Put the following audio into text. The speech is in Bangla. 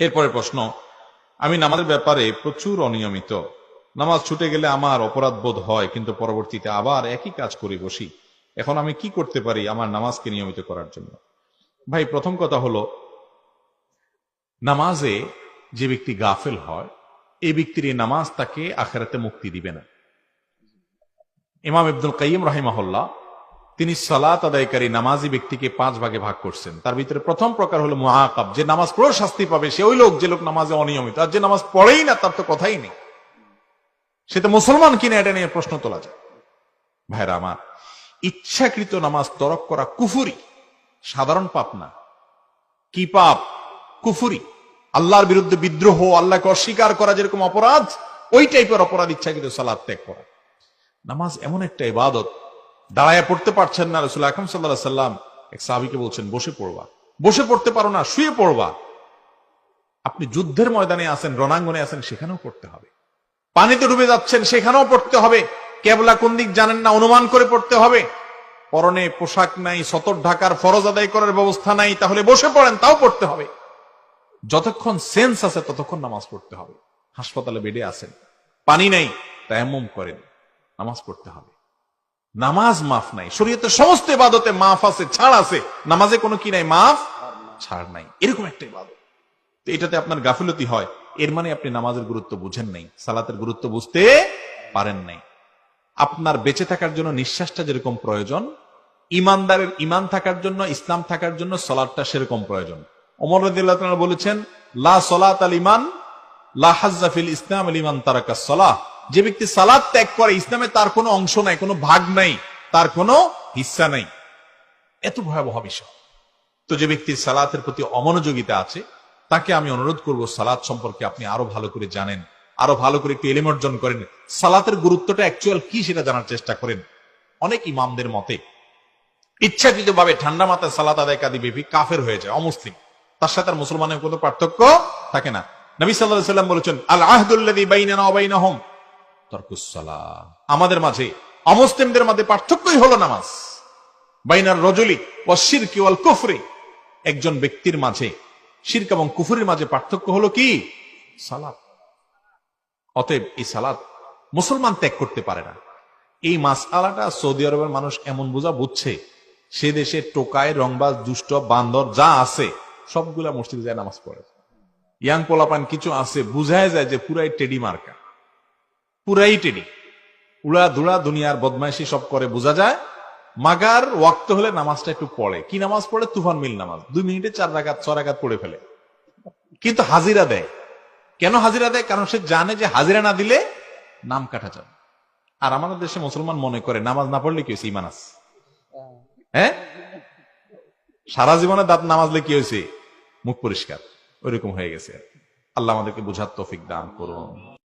এরপরে প্রশ্ন, আমি নামাজের ব্যাপারে প্রচুর অনিয়মিত। নামাজ ছুটে গেলে আমার অপরাধ বোধ হয়, কিন্তু পরবর্তীতে আবার একই কাজ করে বসি। এখন আমি কি করতে পারি আমার নামাজকে নিয়মিত করার জন্য? ভাই, প্রথম কথা হলো, নামাজে যে ব্যক্তি গাফেল হয়, এই ব্যক্তির এই নামাজ তাকে আখেরাতে মুক্তি দিবে না। ইমাম ইবদুল কাইম রাহিমাহুল্লাহ তিনি সালাত আদায়কারী নামাজি ব্যক্তিকে পাঁচ ভাগে ভাগ করছেন। তার ভিতরে প্রথম প্রকার হলো মহাকাব যে নামাজ পড়েও শাস্তি পাবে, সে ওই লোক, যে লোক নামাজে অনিয়মিত। আর যে নামাজ পড়েই না, তার তো কথাই নেই। সে তো মুসলমান কিনা, এটা নিয়ে প্রশ্ন তোলা যায়। ভাইরা আমার, ইচ্ছাকৃত নামাজ তরক করা কুফুরি, সাধারণ পাপ না। কি পাপ? কুফুরি। আল্লাহর বিরুদ্ধে বিদ্রোহ, আল্লাহকে অস্বীকার করা যেরকম অপরাধ, ওই টাইপের অপরাধ ইচ্ছাকৃত সালাদ ত্যাগ করা। নামাজ এমন একটা ইবাদত দাঁড়ায় পড়তে পারছেন না রসুল আকরম সাল্লাহ সাল্লাম। এক সাহাবিকে বলছেন, বসে পড়বা। বসে পড়তে পারো না, শুয়ে পড়বা। আপনি যুদ্ধের ময়দানে আছেন, রণাঙ্গনে আছেন, সেখানেও পড়তে হবে। পানিতে ডুবে যাচ্ছেন, সেখানেও পড়তে হবে। কেবলা কোন দিক জানেন না, অনুমান করে পড়তে হবে। পরনে পোশাক নাই, সতর ঢাকার ফরজ আদায় করার ব্যবস্থা নাই, তাহলে বসে পড়েন, তাও পড়তে হবে। যতক্ষণ সেন্স আছে, ততক্ষণ নামাজ পড়তে হবে। হাসপাতালে বেডে আছেন। পানি নাই, তায়াম্মুম করেন, নামাজ পড়তে হবে। নামাজ মাফ নাই। শরীয়তের সমস্ত ইবাদতে মাফ আছে, ছাড় আছে। নামাজে কোনো কি নাই? মাফ? ছাড় নাই। এরকম একটা ইবাদত। তো এটাতে আপনার গাফিলতি হয়। এর মানে আপনি নামাজের গুরুত্ব বুঝেন নাই, সালাতের গুরুত্ব বুঝতে পারেন নাই। আপনার বেঁচে থাকার জন্য নিঃশ্বাসটা যেরকম প্রয়োজন, ইমানদারের ইমান থাকার জন্য, ইসলাম থাকার জন্য সলাদটা সেরকম প্রয়োজন। ওমর রাদিয়াল্লাহু তাআলা বলেছেন, লা সলাত আল ইমান লা হাজ্জা ফিল ইসলাম আল ইমান তারাকা সলাহ। যে ব্যক্তি সালাদ ত্যাগ করে, ইসলামে তার কোনো অংশ নাই, কোনো ভাগ নাই, তার কোনো হিস্সা নাই। এত ভয়াবহ বিষয়। তো যে ব্যক্তির সালাতের প্রতি অমনোযোগিতা আছে, তাকে আমি অনুরোধ করব, সালাত সম্পর্কে আপনি আরও ভালো করে জানেন, আরও ভালো করে একটু এলিম অর্জন করেন। সালাতের গুরুত্বটা অ্যাকচুয়াল কি সেটা জানার চেষ্টা করেন। অনেক ইমামদের মতে ইচ্ছাকৃত ভাবে ঠান্ডা মাথায় সালাত আদায় কাদি বেবি কাফের হয়ে যায়, অমুসলিম। তার সাথে মুসলমানের কোনো পার্থক্য থাকে না। নবী সাল্লাহ সাল্লাম বলেছেন, আল অবাইনাহম তর্কুসালা। আমাদের মাঝে অমুসলিমদের মাঝে পার্থক্যই হলো নামাজ। বাইনার রজলি ও শিরকি ওয়াল কুফরি। একজন ব্যক্তির মাঝে শিরক এবং কুফুরির মাঝে পার্থক্য হলো কি? সালাত। অতএব এই সালাত মুসলমান ত্যাগ করতে পারে না। এই মাস আলাটা সৌদি আরবের মানুষ এমন বোঝা বুঝছে, সে দেশে টোকায়, রংবাজ, দুষ্ট, বান্দর যা আছে, সবগুলা মসজিদে যায় নামাজ পড়ে। ইয়াং পোলাপান কিছু আছে, বুঝায় যায় যে পুরাই টেডি মার্কা। পুরাই টেডি উড়া দুড়া দুনিয়ার বদমাইশি সব করে, বোঝা যায়? মাগার ওয়াক্ত হলে নামাজটা একটু পড়ে। কি নামাজ পড়ে? তুফান মিল নামাজ। দুই মিনিটে চার রাগাত ছ রাগাত পড়ে ফেলে। কিন্তু হাজিরা দেয়। কেন হাজিরা দেয়? কারণ সে জানে যে হাজিরা না দিলে নাম কাটা যাবে। আর আমাদের দেশে মুসলমান মনে করে, নামাজ না পড়লে কি হয়েছে? ইমান হ্যাঁ? সারা জীবনে দাঁত নামাজলে কি হয়েছে? মুখ পরিষ্কার। ওইরকম হয়ে গেছে। আল্লাহ আমাদেরকে বুঝার তৌফিক দান করুন।